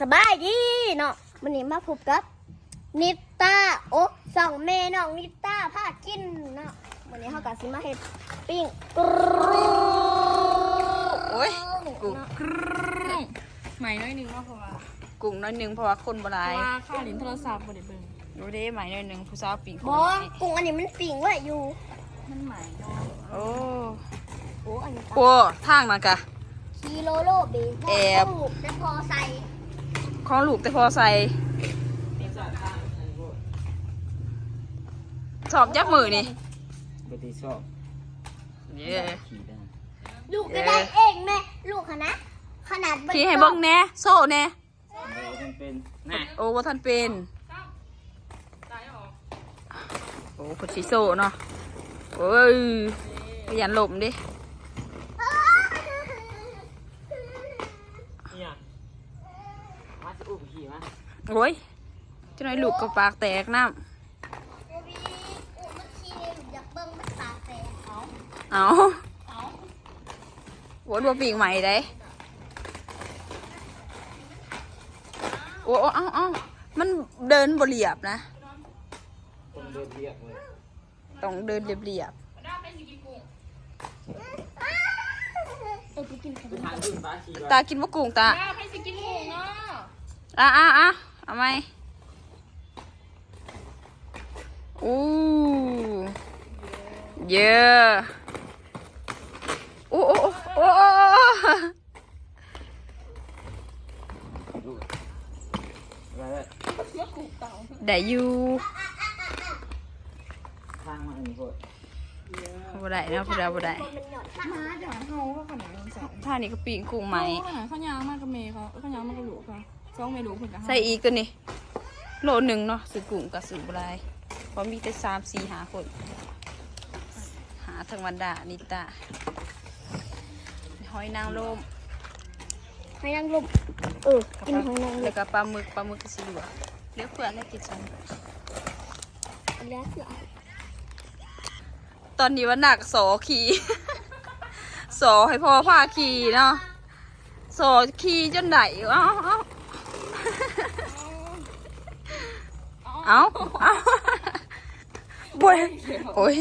สบายดีเนาะวันนี้มาพบกับ นิต้าโอ้สองเมน้องนิต้าพากินเนาะวันนี้เขากับซิมาเฮ็ดปิ้งกรูโอ้ยกุ้งเนาะกรึ้งใหม่น้อยหนึงว่าเพราะว่ากุ้งน้อยหนึงเพราะว่าคนบ่หเพลายราะว่าข้าวลิ้นโทรศัพท์บ่ได้เบิ่งดูดิใหม่น้อยหนึงผู้สาวปิ่งบอกุ้งอันนี้มันปิ้งไว้อยู่มันใหม่เนาะโอ้โอ้อันนี้โอ้ทางนั่นกะ คีโลโลเบแอบลูกแต่พอใส่ ของลูกแต่พอใส่สอบยับมือนี่ปกติชอบเย้ขี่ได้ลูกก็ได้เองแม่ลูกขนาดขนาดขี่ให้เบิ่งแหน่โซ่แหน่เราเป็นเป็นน่ะโอ้ว่าท่านเป็นโอ้คนสีโซ่เนาะโอ้ยขยันหลบดิ เนี่ยมาจะอุ้มขี่มา โอ้ยเจะน้อยลูกก็ปากแตกน้ำโอ้ยอุ้มมันขี้อยากเบิ่งมันปากแตกเขาเอาโอ้ดูปีกใหม่ได้โอ้โอ้เอาเอามันเดินบเรียบนะคนเดินเรียกเลยต้องเดินเรียบเรียบเออไปกินกันคือทางขึ้นฟ้าขี่ๆตากินมะกุ้งตาอ้าวให้สิกินหมูเนาะอะอะอะ เอาไหมอู้เยอะโอ้โอ้โอ้โอ้อะไรได้อยู่ทางมาอันนี้โคตรบ่ได้นะบ่ได้บ่ได้มันหยอดมาเดี๋ยวเฮาก็ขนาดนั้นสองท่านี้ก็ปีกกุ้งไหมขนาดข้าวยางมากกับเมย์เขาข้าวยางมากกับลูกเขา สองเมลูกเพิ่นก็ใส่อีกตัวนี้โลหนึ่งเนาะซื้อกุ้งกับซื้อบรายเพราะมีแต่สามสี่หาคน หาทั้งวันดานิตาหอยนางรมให้นั่งลมเออกินให้นั่งลแล้วมก็ปลาหมึกปลาหมึกกระสีเหลืองเลี้ยวเพื่อนแล้วกินฉันแล้วเสือตอนนี้ว่าหนักโสขี่โสให้พ่อพาขี่เนาะโสขี่จนไหนเอ้า เอ้าเอ้าเอ้าบวยโอ้ย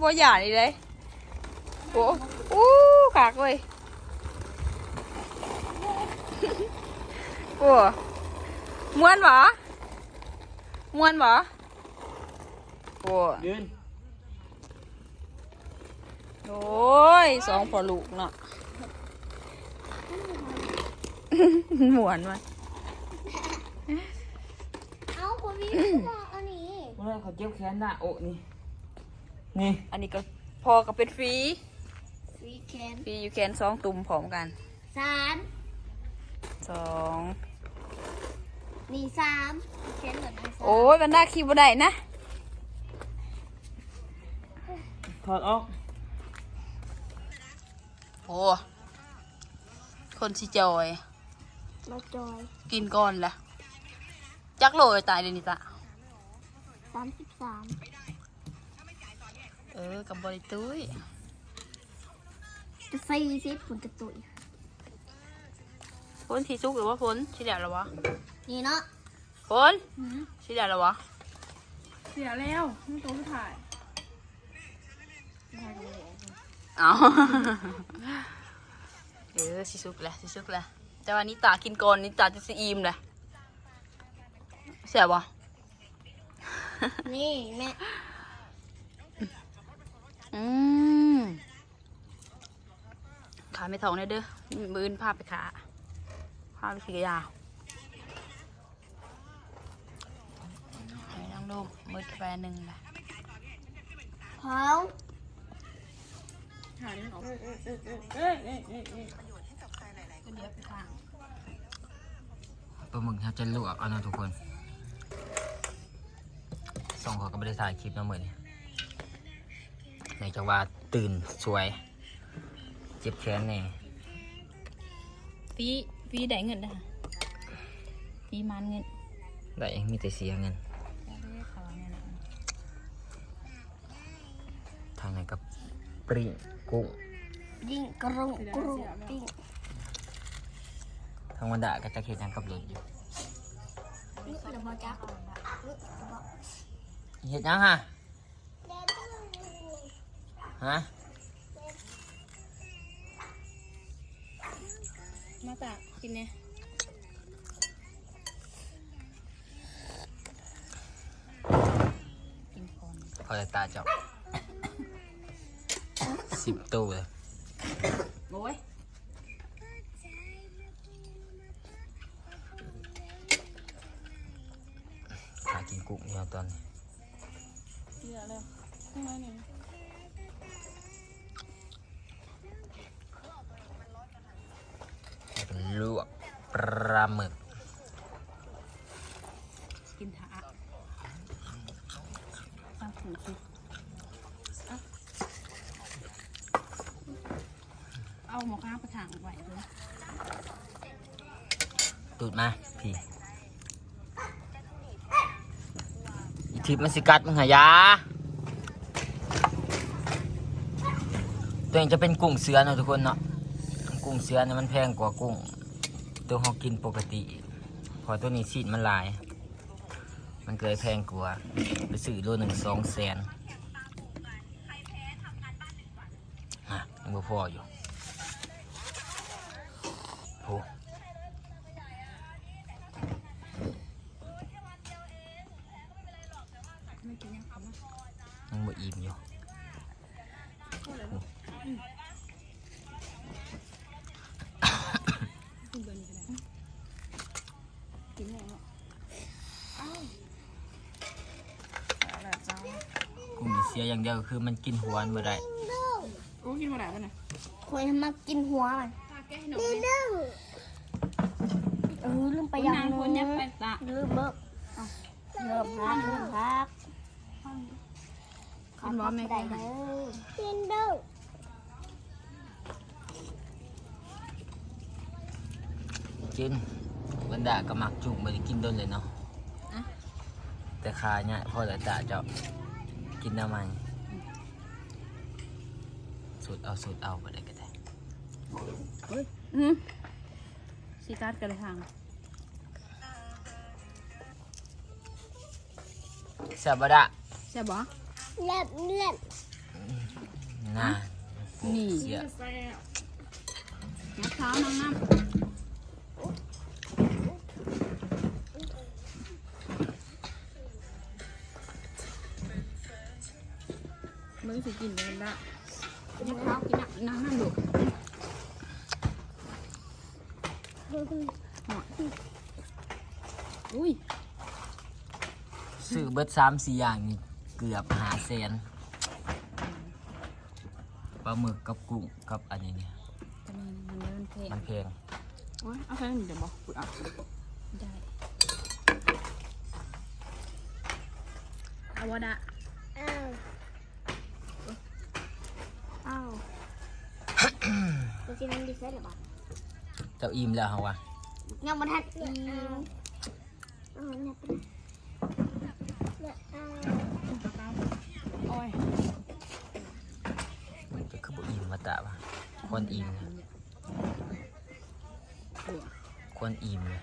บวยหยานี่เลยโอ้อู้ขากเว้ยโอ้ม้วนบ่ม้วนบ่โอ้เดินโอ้ยสองพอลูกเนาะหมวนมัน เอาคนนี้บอกอันนี้เมื่อเขาเจ็บแขนหน้าอกนี่ นี่ อันนี้ก็พอก็เป็นฟรีสีแขนฟรีอยู่แคนสองตุ่มพร้อมกันสามสองนี่สามแขนเหมือนไอ้สามโอ้ยมันน่าคีบได้นะถอดออก โอ้คนสิจอย มาจอย กินก่อนละ จักโลยตายเลยนี่ตะสามสิบสามเออกับบริตุ้ยจะสี่สิบคุณจะตุยพ้นทีซุกหรือว่าพ้นชิเดียวหรอวะนี่เนาะพ้นชิเดียวหรอวะเสียแล้วนี่ตัวสุดท้ายเอาเออสิซุกแหละสิซุกแหละแต่ว่านี่ตากินก่อนนี่ตาจะสิอิ่มเลยเสียบ่นี่แม่อืมขาไม่ท้องเลยเด้อมือนพาไปขาพาไปขี่ยาให้นั่งลงมืดแฟนหนึ่งละเผาหาได้หรออืมอืมอืมอืมเอ้ยเอ้ยเอ้ยเอ้ยก็เดี๋ยวไปข้างปลาหมึกครับจะลวกเอานะทุกคน ส่งเขาก็ไม่ได้ถ่ายคลิปนะเหมือนในจากว่าตื่นสวย เจ็บแขนแน่ฟีฟีได้เงินได้ฟีมันเงิน ได้มีแต่เสียเงินทางไหนกับปริงกุ้งยิงกระรุงกรุงปิ้งธรน้องวันดาก็จะเฮ็ดหยังกับรถอยู่นี่เดี๋ยวมาจักนี่ เฮ็ดหยังฮะฮะมาตะกินเนี่ยกินก่อนพอจะตาเจ้าสิบตู้เลยโอ้ยหากินกุ้งอยู่ตอนนี้ เหลือแล้วข้างในนี่เป็นลวกปลาหมึก กินถาตั้งถูกสิเอาเอาหมอข้างไปถางไว้เลยตูดมา พี่ ทิพมันสิกัดมึงหายา ตัวเองจะเป็นกุ้งเสือเนาะทุกคนเนาะ กุ้งเสือเนี่ยมันแพงกว่ากุ้ง ตัวเขากินปกติ พอตัวนี้ซีดมันลาย มันเกยแพงกว่า ไปซื้อโลหนึ่งสองแสนฮะยังบ่พออยู่โห ไม่กินยังเขามา ยังบ่อิ่มอยู่ กินเบอร์นี้ก็ได้กินแห้งเนาะอ้าวเอาละเจ้ากุ้งนี่เสียอย่างเดียวคือมันกินหัวมันบ่ได้โอ้กินมาได้ปะเนี่ยคอยมากินหัวมันตาแก้ให้หน่อยไหมเออลืมไปไปอยัย่างงคนหยันึกงไปตาลืมเบิกเริ่มพักเริ่มพักกินบอสไม่ได้ได้เด้อกินเด้อ กินบรรดาก็มักจุ่มบ่ได้กินโดนเลยเนาะอะ แต่ขาเนี่ยพอแต่ตาเจ้ากินน้ำมันสูดเอาสูดเอาบ่ได้ก็ได้อืมสีการ์ดกันเลยทางแซ่บบ่ดะใช่บอเล็บเล็บน่านี่เสียงัดเท้าน้ำน้ำ มึงสิกินกันได้งัดเท้ากินน้ำน้ำดูอุ้ยซื้อเบิดสามสี่อย่างนี่เกือบหาแสนปลาหมึกกับกุ้งกับอันนี้เนี่ยทำไมมันเดินเพลมันแพงโอ้ยเอาแค่นี้เดี๋ยวบอกกูเอาได้เอาวะดะ อ้าวอ้าว จะกินน้ำดีเซ็ตหรือเปล่าเจ้าอิ่มแล้วเหรอวะยังมันทัดอีกอ้าวเนี่ยเป็นเนี่ยอ้าวโอ้ยมันจะคือบ่อิ่มมาตะวะควรอิ่มนะควรอิ่มเลย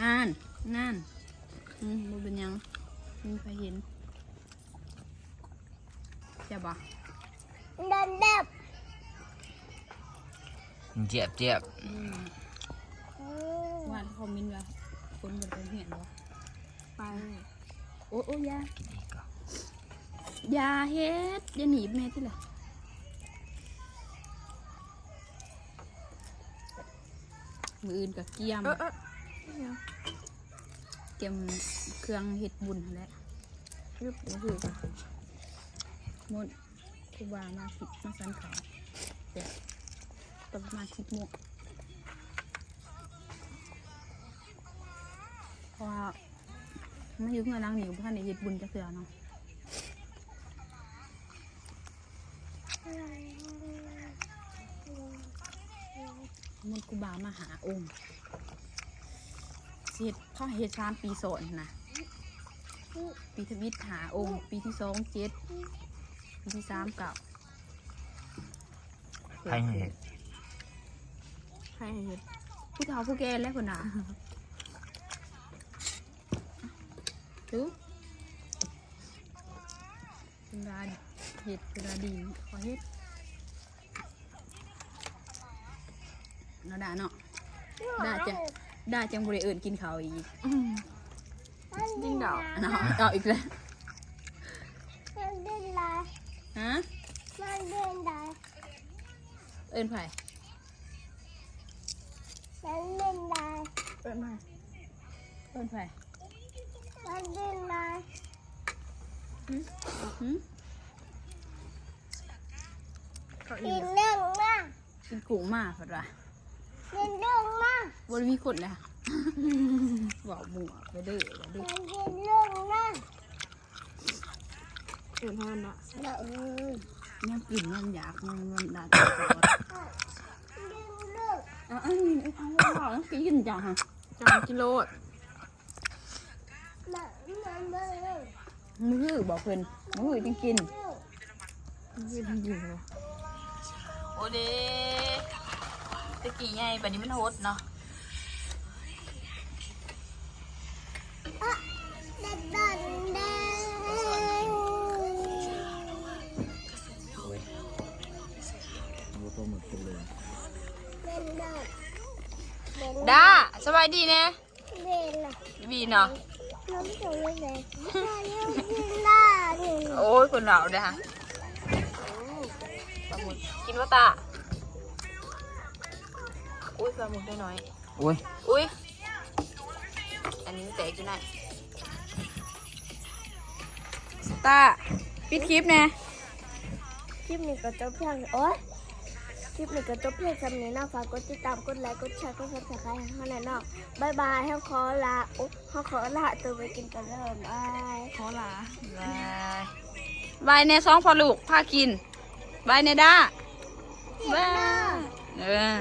งานงานอืมบ่เป็นหยังมีใครเห็นจะบอกเดินเด็บเจ็บเจ็บวานคอมเมนต์ว่าคนบนเป็นเห็นบ่ไปโอ้โอ้ยากินอีกก็อยาเฮ็ดอย่าหนีบแม่ที่ละมืออื่นกับเกียม เกียมเครื่องเฮ็ดบุญนั่นแหละรึบก็คือหมดครูบามาสิมาสันเขาแต่ประมาณสิบโมงเพราะว่าไม่ยุ่งกับนางหนิวท่านในเฮ็ดบุญจะเสือเนาะมันกูบามาหาองค์ สิเฮ็ดเขาให้เฮ็ดสามปีสอนนะปีทวิตหาองค์ ปีที่สองเจ็ดปีที่สามเก่าใครเห็นใครให้เฮ็ดผู้เฒ่าผู้แก่และคนหนาดูเวลาเฮ็ดเวลาดีขอเฮ็ดเนาะด่าเนาะได้จ้ะ ได้จังบริเอิญกินข้าวอีกยิ่งดอกเนาะเอาอีกแล้วมันเดินได้ฮะมันเดินได้เอิญไผ่มันเดินได้เอิญไผ่เอิญไผ่มันเดินได้หืมกินเรื่องมากกินกุ้งมากเพิ่นว่ากินเรื่องมาก บริมีคนเลยค่ะบอกหมู่ไปเด้อไปเด้อมันกินเรื่องมากเอิญพ่อเนาะเดี๋ยวเออยังกินยังอยากยังยังด่าตลอดเรื่องเรื่องอะอันนี้ไอ้ทางว่าต้องกินจังฮะจานกิโลดมันมันเรื่องมือบอกเพิ่นมือจังกินโอเดตะกี้ไงบัดนี้มันโฮดเนาะ ดินด้าสบายดีแน่เดินเลยบีเนาะน้องสูงเลยเลยน้องกินได้เนี่ยโอ้ยคนเราเด้อฮะปลาหมึกกินว่าตาอุ้ยปลาหมึกได้น้อยโอ้ยอุ้ยอันนี้แตกอยู่ไหนตาปิดคลิปแน่คลิปนี้ก็จบเพียงโอ๊ย คลิปนี้ก็จบเพียงสำเนียงนะฝากกดติดตามกดไลค์กดแชร์กดซับสไครต์ให้เขาหน่อยเนาะบายบายให้ขอลาโอ้เขาขอลาตัวไปกินกันเลยบายขอลาบายบายในซองพอลูกพากินบายในด้าบายเออ